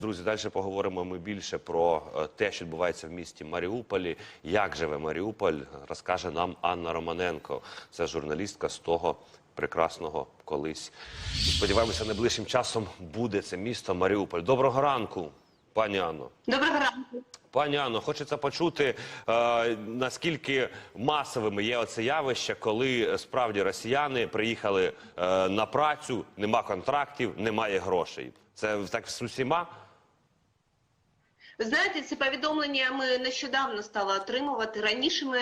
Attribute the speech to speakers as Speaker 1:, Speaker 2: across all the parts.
Speaker 1: Друзі, далі поговоримо ми більше про е, те, що відбувається в місті Маріуполі. Як живе Маріуполь, розкаже нам Анна Романенко. Це журналістка з того прекрасного колись. Сподіваємося, найближчим часом буде це місто Маріуполь. Доброго ранку, пані Анно.
Speaker 2: Доброго ранку.
Speaker 1: Пані Анно, хочеться почути, е, наскільки масовими є оце явище, коли справді росіяни приїхали е, на працю, нема контрактів, немає грошей. Це так з усіма?
Speaker 2: Ви знаєте, ці повідомлення ми нещодавно стали отримувати. Раніше ми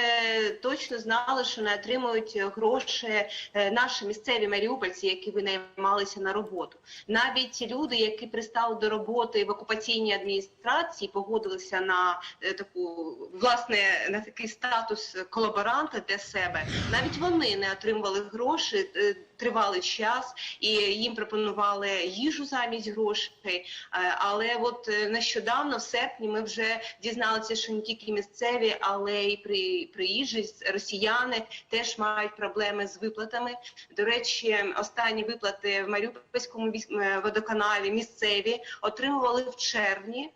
Speaker 2: точно знали, що не отримують гроші е, наші місцеві маріупольці, які винаймалися на роботу. Навіть люди, які пристали до роботи в окупаційній адміністрації, погодилися на е, таку власне на такий статус колаборанта для себе. Навіть вони не отримували гроші. е, Тривалий час і їм пропонували їжу замість грошей. Е, Але от нещодавно, в серпні, ми вже дізналися, що не тільки місцеві, але й при приїжджі росіяни теж мають проблеми з виплатами. До речі, останні виплати в Маріупольському е, водоканалі місцеві отримували в червні.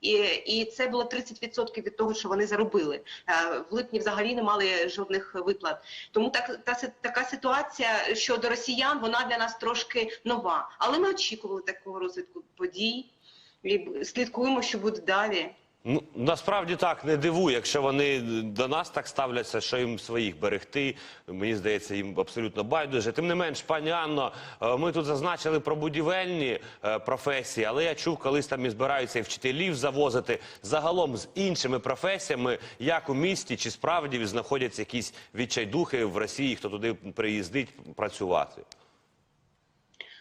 Speaker 2: І, і це було 30% від того, що вони заробили. Е, В липні взагалі не мали жодних виплат. Тому так та така ситуація щодо росіян, вона для нас трошки нова. Але ми очікували такого розвитку подій і слідкуємо, що буде далі.
Speaker 1: Ну насправді так не дивує, якщо вони до нас так ставляться, що їм своїх берегти. Мені здається, їм абсолютно байдуже. Тим не менш, пані Анно, е, ми тут зазначили про будівельні е, професії, але я чув, колись там і збираються і вчителів завозити загалом з іншими професіями, як у місті, чи справді знаходяться якісь відчайдухи в Росії, хто туди приїздить працювати.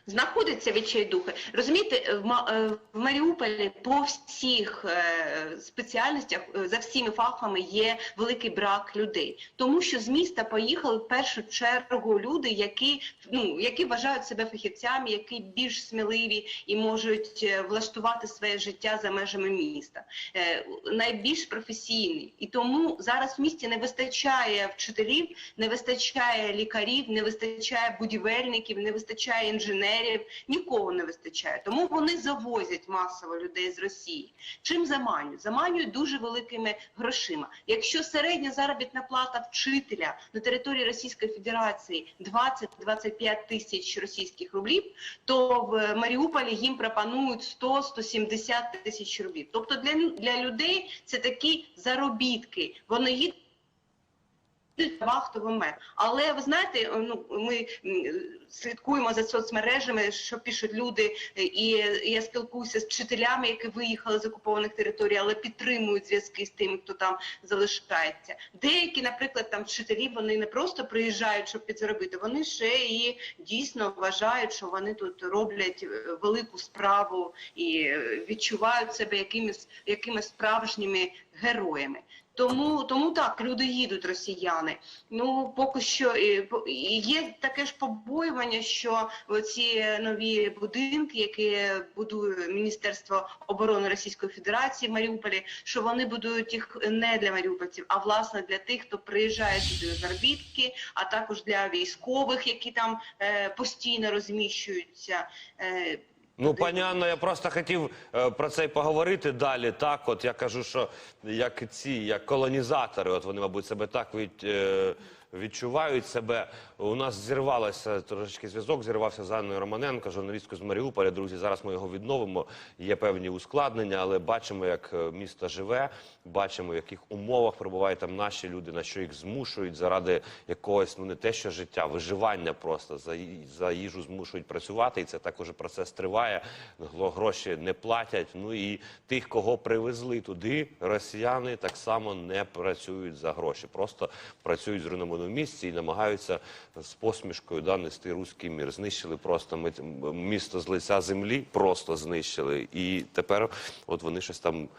Speaker 2: Знаходяться відчайдухи. Розумієте, в, Ма- е, в Маріуполі по всіх е, спеціальностях, е, за всіми фахами є великий брак людей. Тому що з міста поїхали в першу чергу люди, які, ну, які вважають себе фахівцями, які більш сміливі і можуть е, влаштувати своє життя за межами міста. Е, найбільш професійні. І тому зараз в місті не вистачає вчителів, не вистачає лікарів, не вистачає будівельників, не вистачає інженерів, нікого не вистачає. Тому вони завозять масово людей з Росії. Чим заманюють? Заманюють дуже великими грошима. Якщо середня заробітна плата вчителя на території Російської Федерації 20-25 тисяч російських рублів, то в Маріуполі їм пропонують 100-170 тисяч рублів. Тобто для, для людей це такі заробітки. Вони їдуть вахтовий мер. Але ви знаєте, ну ми слідкуємо за соцмережами, що пишуть люди, і я спілкуюся з вчителями, які виїхали з окупованих територій, але підтримують зв'язки з тими, хто там залишається. Деякі, наприклад, там вчителі вони не просто приїжджають, щоб підзаробити, вони ще і дійсно вважають, що вони тут роблять е, велику справу і е, відчувають себе якимись якимись справжніми героями. Тому, тому так, люди їдуть, росіяни. Ну поки що по- є таке ж побоювання, що ці нові будинки, які будує Міністерство оборони Російської Федерації в Маріуполі, що вони будують їх не для маріупольців, а власне для тих, хто приїжджає сюди заробітки, а також для військових, які там е, постійно розміщуються. Е,
Speaker 1: Ну, пані Анно, я просто хотів е, про це й поговорити далі. Так, от я кажу, що як ці, як колонізатори, от вони, мабуть, себе так від, е, відчувають себе. У нас зірвалося трошечки зв'язок, зірвався з Анною Романенко, журналісткою з Маріуполя. Друзі, зараз ми його відновимо. Є певні ускладнення, але бачимо, як е, місто живе, бачимо, в яких умовах перебувають там наші люди, на що їх змушують заради якогось, ну не те, що життя, виживання просто за, за їжу змушують працювати, і це також процес триває. Гроші не платять. Ну і тих, кого привезли туди, росіяни так само не працюють за гроші, просто працюють з в зруйнованому місці і намагаються з посмішкою да, нести руський мір. Знищили просто місто з лиця землі, просто знищили. І тепер, от вони щось там.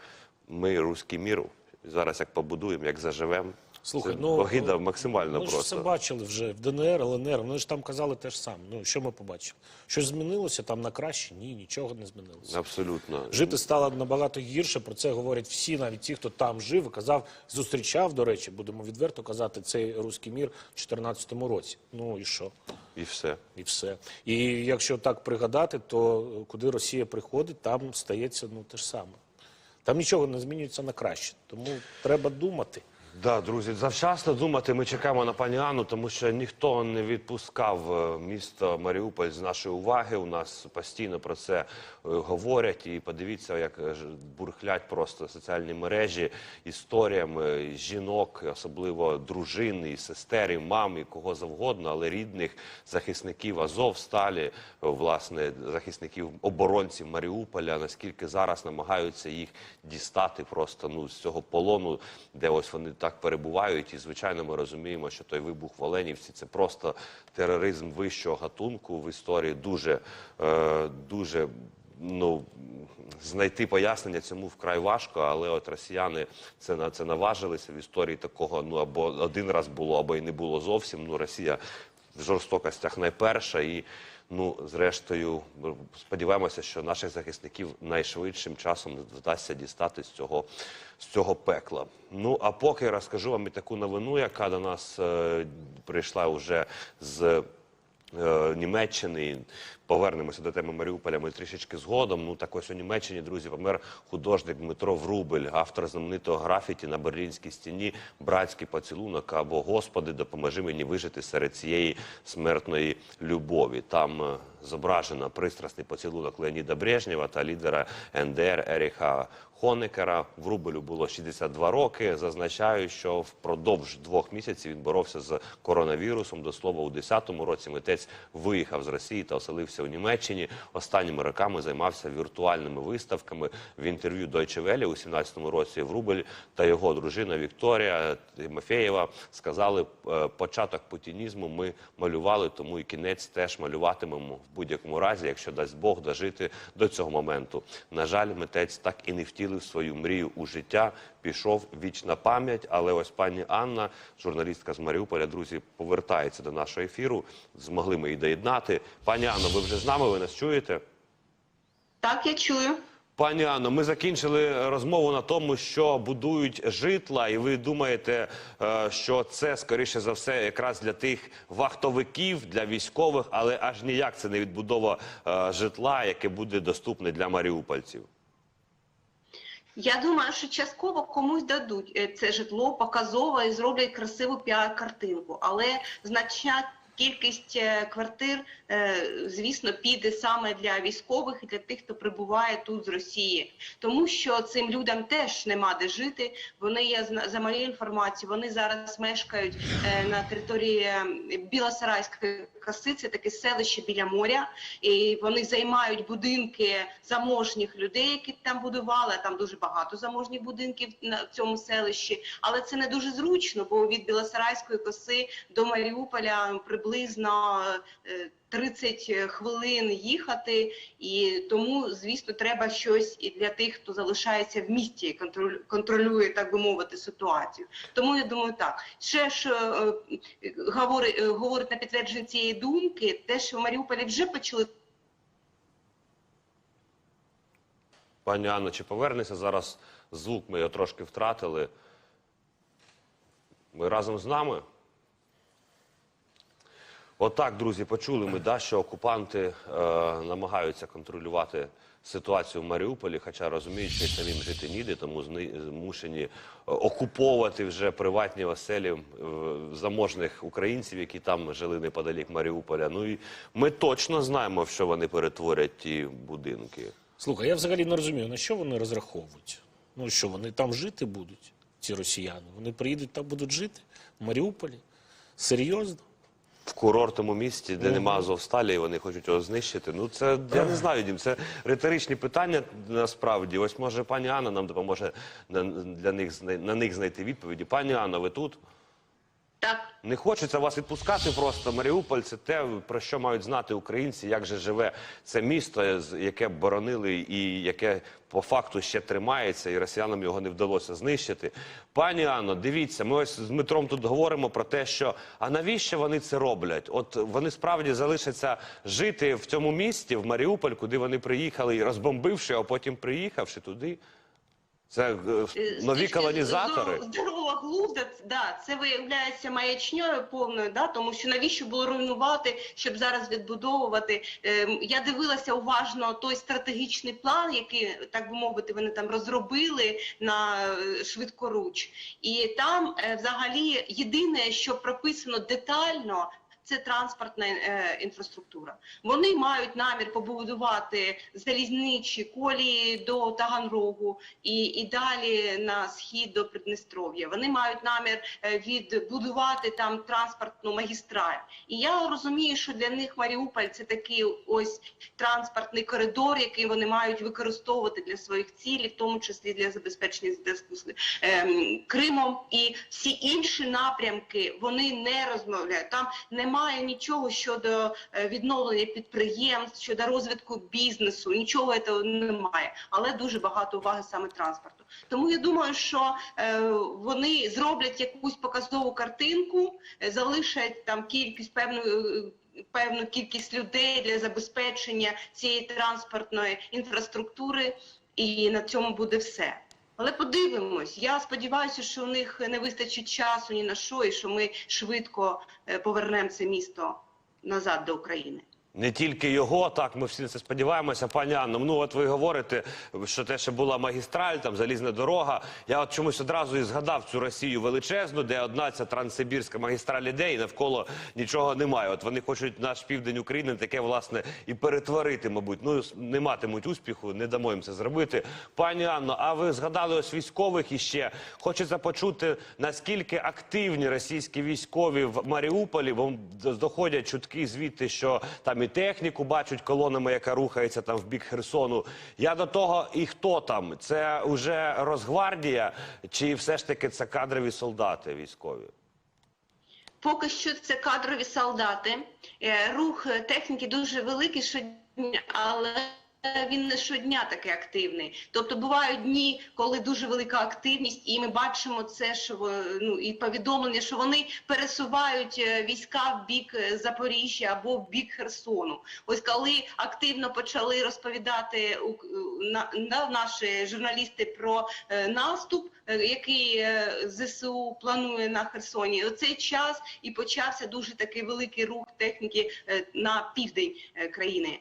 Speaker 1: Ми руський мір зараз як побудуємо, як заживемо.
Speaker 3: Слухай,
Speaker 1: Це
Speaker 3: ну
Speaker 1: огида максимальна
Speaker 3: Ми ж все бачили вже в ДНР, ЛНР. Вони ж там казали те ж саме. Ну що ми побачили? Щось змінилося там на краще? Ні, нічого не змінилося.
Speaker 1: Абсолютно.
Speaker 3: Жити стало набагато гірше. Про це говорять всі, навіть ті, хто там жив і казав, зустрічав. До речі, будемо відверто казати, цей руський мір в 2014 році. Ну і що?
Speaker 1: І все.
Speaker 3: І все. І якщо так пригадати, то куди Росія приходить, там стається ну те ж саме. Там нічого не змінюється на краще. Тому треба думати.
Speaker 1: Да, друзі, завчасно думати. Ми чекаємо на пані Анну, тому що ніхто не відпускав е, місто Маріуполь з нашої уваги. У нас постійно про це е, говорять. І подивіться, як е, бурхлять просто соціальні мережі історіями жінок, особливо дружин, і сестер, і мам, і кого завгодно, але рідних захисників Азов сталі, власне, захисників оборонців Маріуполя. Наскільки зараз намагаються їх дістати просто ну з цього полону, де ось вони так перебувають. І звичайно, ми розуміємо, що той вибух в Оленівці це просто тероризм вищого гатунку в історії. Дуже е, дуже ну. Знайти пояснення цьому вкрай важко, але от росіяни це на це наважилися в історії такого. Ну або один раз було, або й не було зовсім. Ну Росія в жорстокостях найперша, і ну зрештою сподіваємося, що наших захисників найшвидшим часом вдасться дістати з цього з цього пекла. Ну а поки розкажу вам і таку новину, яка до нас е, прийшла вже з Німеччини. Повернемося до теми Маріуполя. Ми трішечки згодом. Ну так ось у Німеччині, друзі, помер художник Дмитро Врубель, автор знаменитого графіті на берлінській стіні Братський поцілунок або Господи, допоможи мені вижити серед цієї смертної любові. Там е, зображено пристрасний поцілунок Леоніда Брежнєва та лідера НДР Еріха Хонекера. Врубелю було 62 роки. Зазначаю, що впродовж двох місяців він боровся з коронавірусом. До слова, у 10-му році митець виїхав з Росії та оселився у Німеччині. Останніми роками займався віртуальними виставками. В інтерв'ю Deutsche Welle у 17-му році Врубель та його дружина Вікторія Тимофєєва сказали, е, початок путінізму ми малювали, тому і кінець теж малюватимемо в будь-якому разі, якщо дасть Бог дожити до цього моменту. На жаль, митець так і не втілив свою мрію у життя. Пішов вічна пам'ять, але ось пані Анна, журналістка з Маріуполя, друзі, повертається до нашого ефіру. Змогли ми її доєднати. Пані Анно, ви вже з нами? Ви нас чуєте?
Speaker 2: Так, я чую.
Speaker 1: Пані Анно, ми закінчили розмову на тому, що будують житла, і ви думаєте, е, що це скоріше за все якраз для тих вахтовиків, для військових, але аж ніяк це не відбудова е, житла, яке буде доступне для маріупольців.
Speaker 2: Я думаю, що частково комусь дадуть е, це житло показово і зроблять красиву піар-картинку, але значна кількість е, квартир, е, звісно, піде саме для військових і для тих, хто прибуває тут з Росії, тому що цим людям теж нема де жити. Вони є за моєю інформацією, вони зараз мешкають е, на території Білосарайської коси, це таке селище біля моря, і вони займають будинки заможніх людей, які там будували. Там дуже багато заможніх будинків на цьому селищі, але це не дуже зручно, бо від Білосарайської коси до Маріуполя приблизно е, 30 хвилин їхати, і тому, звісно, треба щось і для тих, хто залишається в місті, контролює, так би мовити, ситуацію. Тому я думаю, так ще ж е, е, говорить, е, говорить на підтвердження цієї думки, те, що в Маріуполі вже почали
Speaker 1: Пані Анно, чи повернеться зараз звук? Ми його трошки втратили. Ви разом з нами? Отак, друзі, почули ми, да, що окупанти е, намагаються контролювати ситуацію в Маріуполі, хоча розуміють, що самим жити ніде, тому зни- змушені е, окуповувати вже приватні оселі е, заможних українців, які там жили неподалік Маріуполя. Ну і ми точно знаємо, в що вони перетворять ті будинки.
Speaker 3: Слухай, я взагалі не розумію, на що вони розраховують? Ну що, вони там жити будуть, ці росіяни? Вони приїдуть там будуть жити в Маріуполі? Серйозно?
Speaker 1: В курортному місті, де нема Азовсталі, і вони хочуть його знищити. Ну це я не знаю, Дім. Це риторичні питання насправді. Ось може пані Анна нам допоможе на, для них зна- на них знайти відповіді. Пані Анна, ви тут?
Speaker 2: Так.
Speaker 1: Не хочеться вас відпускати просто. Маріуполь це те, про що мають знати українці, як же живе це місто, яке боронили і яке по факту ще тримається, і росіянам його не вдалося знищити. Пані Анно, дивіться, ми ось з Дмитром тут говоримо про те, що а навіщо вони це роблять? От вони справді залишаться жити в цьому місті, в Маріуполь, куди вони приїхали, розбомбивши, а потім приїхавши туди. Це е,
Speaker 2: Е,
Speaker 1: нові колонізатори.
Speaker 2: Здорового глузда, да, це виявляється маячньою повною, да, тому що навіщо було руйнувати, щоб зараз відбудовувати. Ем, я дивилася уважно той стратегічний план, який, так би мовити, вони там розробили на е, швидкоруч. І там е, взагалі єдине, що прописано детально. Це транспортна е, інфраструктура. Вони мають намір побудувати залізничі колії до Таганрогу і, і далі на схід до Придністров'я. Вони мають намір е, відбудувати там транспортну магістраль. І я розумію, що для них Маріуполь це такий ось транспортний коридор, який вони мають використовувати для своїх цілей, в тому числі для забезпечення зв'язку з ем, Кримом. І всі інші напрямки вони не розмовляють. Там немає нічого щодо е, відновлення підприємств, щодо розвитку бізнесу. Нічого цього немає, але дуже багато уваги саме транспорту. Тому я думаю, що е, вони зроблять якусь показову картинку, е, залишать там кількість певну. е, Певну кількість людей для забезпечення цієї транспортної інфраструктури, і на цьому буде все. Але подивимось. Я сподіваюся, що у них не вистачить часу ні на що, і що ми швидко е, повернемо це місто назад до України.
Speaker 1: Не тільки його, так ми всі це сподіваємося, пані Анно. Ну от ви говорите, що те, що була магістраль, там залізна дорога. Я от чомусь одразу і згадав цю Росію величезну, де одна ця транссибірська магістраль іде, і навколо нічого немає. От вони хочуть наш південь України таке власне і перетворити, мабуть. Ну не матимуть успіху, не дамо їм це зробити. Пані Анно, а ви згадали ось військових іще. Хочеться почути наскільки активні російські військові в Маріуполі, бо доходять чутки звідти, що там і техніку бачать колонами, яка рухається там в бік Херсону. Я до того, і хто там? Це вже Росгвардія, чи все ж таки це кадрові солдати військові?
Speaker 2: Поки що це кадрові солдати. Е, Рух е, техніки дуже великий щодня, але він не щодня такий активний. Тобто бувають дні, коли дуже велика активність, і ми бачимо це, що ну і повідомлення, що вони пересувають е, війська в бік е, Запоріжжя або в бік Херсону. Ось коли активно почали розповідати на, на наші журналісти про е, наступ, е, який е, ЗСУ планує на Херсоні. Оцей час і почався дуже такий великий рух техніки е, на південь е, країни.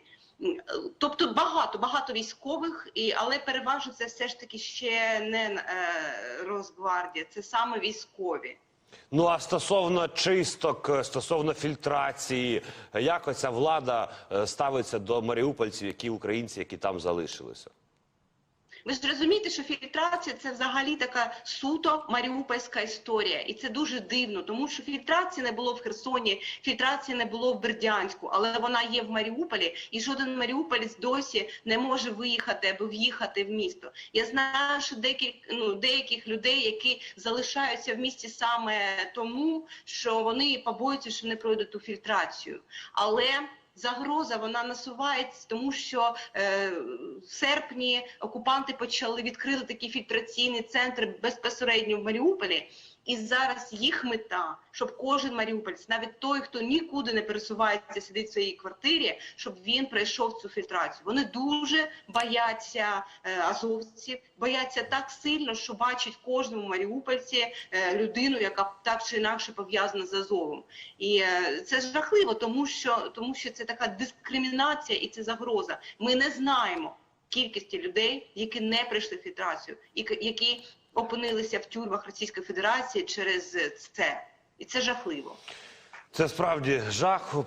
Speaker 2: Тобто багато, багато військових, і, але переважно це все ж таки ще не е, Росгвардія, це саме військові.
Speaker 1: Ну а стосовно чисток, е, стосовно фільтрації, як оця влада е, ставиться до маріупольців, які українці, які там залишилися?
Speaker 2: Ви ж розумієте, що фільтрація це взагалі така суто маріупольська історія, і це дуже дивно, тому що фільтрації не було в Херсоні, фільтрації не було в Бердянську, але вона є в Маріуполі, і жоден маріуполець досі не може виїхати або в'їхати в місто. Я знаю, що деякі, ну, деяких людей, які залишаються в місті саме тому, що вони побоюються, що не пройдуть ту фільтрацію. Але Загроза вона насувається, тому що е, в серпні окупанти почали відкрити такі фільтраційні центри безпосередньо в Маріуполі. І зараз їх мета, щоб кожен маріупольць, навіть той, хто нікуди не пересувається, сидить в своїй квартирі, щоб він пройшов цю фільтрацію. Вони дуже бояться е, азовців, бояться так сильно, що бачать кожному маріупольці е, людину, яка так чи інакше пов'язана з Азовом. І е, це жахливо, тому що тому що це така дискримінація і це загроза. Ми не знаємо кількості людей, які не пройшли фільтрацію, і які опинилися в тюрмах Російської Федерації через це. І це жахливо.
Speaker 1: Це справді жах.